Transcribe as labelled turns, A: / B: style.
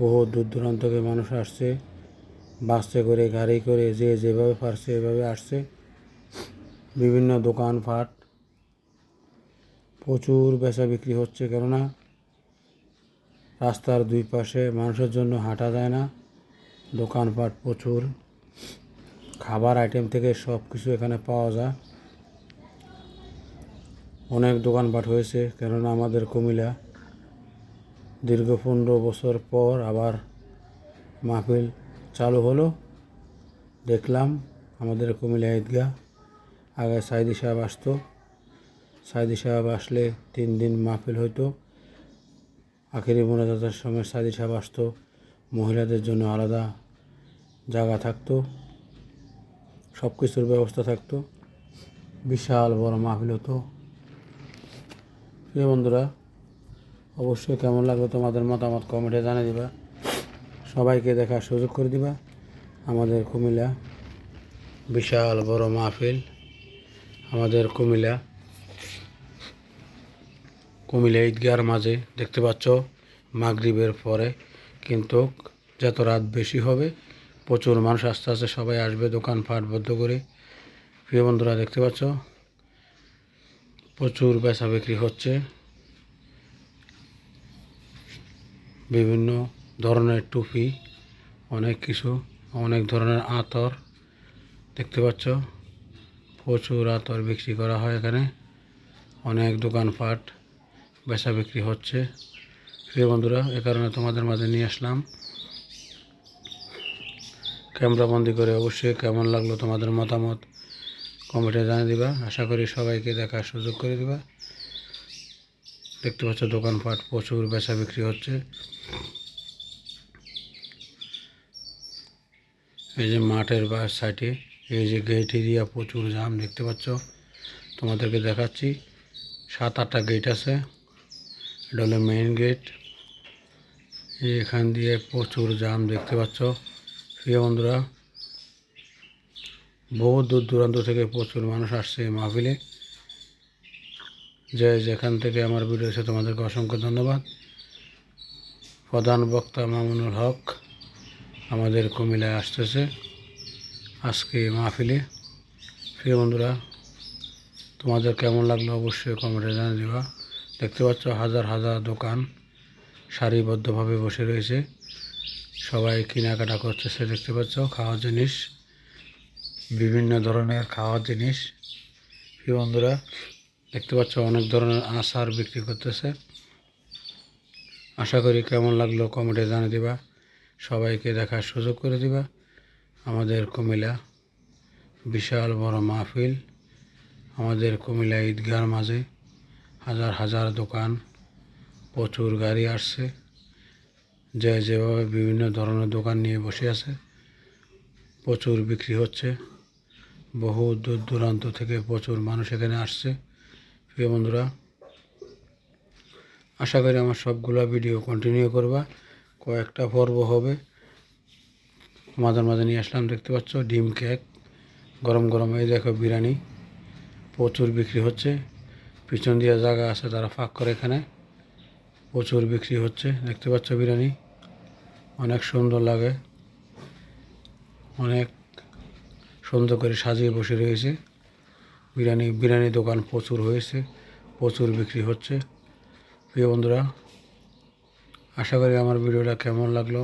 A: বহু দূর দূরান্ত থেকে মানুষ আসছে। বাসে করে, গাড়ি করে, যে যেভাবে পারছে এভাবে আসছে। বিভিন্ন দোকানপাট। প্রচুর বেচা বিক্রি হচ্ছে কেননা রাস্তার দুই পাশে মানুষের জন্য হাঁটা যায় না। দোকানপাট প্রচুর। খাবার আইটেম থেকে সব কিছু এখানে পাওয়া যায়। অনেক দোকানপাট হয়েছে কেননা আমাদের কুমিল্লা। দীর্ঘ পনেরো বছর পর আবার মাহফিল চালু হলো। দেখলাম আমাদের কুমিল্লা ঈদগাহ, আগে সাইদি সাহেব আসতো। সাইদি সাহেব আসলে তিন দিন মাহফিল হইতো। আখেরি মোনাজাতের সময় সাইদি সাহেব আসতো। মহিলাদের জন্য আলাদা জায়গা থাকতো। সব কিছুর ব্যবস্থা থাকতো। বিশাল বড় মাহফিল হতো। প্রিয় বন্ধুরা অবশ্যই কেমন লাগল তোমাদের মতামত কমেন্টে জানিয়ে দিবা। সবাইকে দেখার সুযোগ করে দিবা। আমাদের কুমিল্লা বিশাল বড় মাহফিল। আমাদের কুমিল্লা কুমিল্লা ঈদগার মাঝে দেখতে পাচ্ছ, মাগরিবের পরে কিন্তু যত রাত বেশি হবে, প্রচুর মানুষ আস্তে আস্তে সবাই আসবে দোকানপাট বদ্ধ করে। প্রিয় বন্ধুরা দেখতে পাচ্ছ, প্রচুর বেচা বিক্রি হচ্ছে। বিভিন্ন ধরনের টুপি, অনেক কিছু, অনেক ধরনের আতর দেখতে পাচ্ছ। প্রচুর আতর বিক্রি করা হয় এখানে। অনেক দোকানপাট বেচা বিক্রি হচ্ছে। প্রিয় বন্ধুরা, এ কারণে তোমাদের মাঝে নিয়ে আসলাম। ক্যামেরাবন্দি করে অবশ্যই কেমন লাগল তোমাদের মতামত কমেন্টে জানিয়ে দিবা। আশা করি সবাইকে দেখার সুযোগ করে দিবা। দেখতে পাচ্ছ দোকানপাট, প্রচুর বেচা বিক্রি হচ্ছে। এই যে মাঠের বা সাইডে, এই যে গেট এরিয়া প্রচুর জাম দেখতে পাচ্ছ। তোমাদেরকে দেখাচ্ছি, সাত আটটা গেট আছে। এটা হলো মেইন গেট এখান দিয়ে প্রচুর জাম দেখতে পাচ্ছ। প্রিয় বন্ধুরা বহু দূর দূরান্ত থেকে প্রচুর মানুষ আসছে মাহফিলে। যে যেখান থেকে আমার ভিডিও এসে তোমাদেরকে অসংখ্য ধন্যবাদ। প্রধান বক্তা মামুনুল হক আমাদের কুমিল্লায় আসতেছে। আজকে মাহফিলে। প্রিয় বন্ধুরা, তোমাদের কেমন লাগল অবশ্যই কমেন্টে জানিয়ে দেবা। দেখতে পাচ্ছ হাজার হাজার দোকান সারিবদ্ধভাবে বসে রয়েছে। সবাই কেনাকাটা করতেছে, দেখতে পাচ্ছ খাওয়ার জিনিস, বিভিন্ন ধরনের খাওয়ার জিনিস। প্রিয় বন্ধুরা দেখতে পাচ্ছ অনেক ধরনের আচার বিক্রি করতেছে। আশা করি কেমন লাগল কমেন্টে জানিয়ে দিবা। সবাইকে দেখার সুযোগ করে দিবা। আমাদের কুমিল্লা বিশাল বড় মাহফিল। আমাদের কুমিল্লা ঈদগার মাঝে হাজার হাজার দোকান, প্রচুর গাড়ি আসছে। যে যেভাবে বিভিন্ন ধরনের দোকান নিয়ে বসে আছে, প্রচুর বিক্রি হচ্ছে। বহু দূর দূরান্ত থেকে প্রচুর মানুষ এখানে আসছে। প্রিয় বন্ধুরা, আশা করি আমার সবগুলো ভিডিও কন্টিনিউ করবা। কয়েকটা পর্ব হবে। মাঝে মাঝে নিয়ে আসলাম, দেখতে পাচ্ছ, ডিম কেক গরম গরম, এই দেখো বিরিয়ানি। প্রচুর বিক্রি হচ্ছে। পিছন দিয়ে জায়গা আছে, তারা ফাঁক করে এখানে। প্রচুর বিক্রি হচ্ছে, দেখতে পাচ্ছ বিরিয়ানি। অনেক সুন্দর লাগে। অনেক সুন্দর করে সাজিয়ে বসে রয়েছে। বিরিয়ানি বিরিয়ানি দোকান প্রচুর হয়েছে, প্রচুর বিক্রি হচ্ছে। প্রিয় বন্ধুরা, আশা করি আমার ভিডিওটা কেমন লাগল?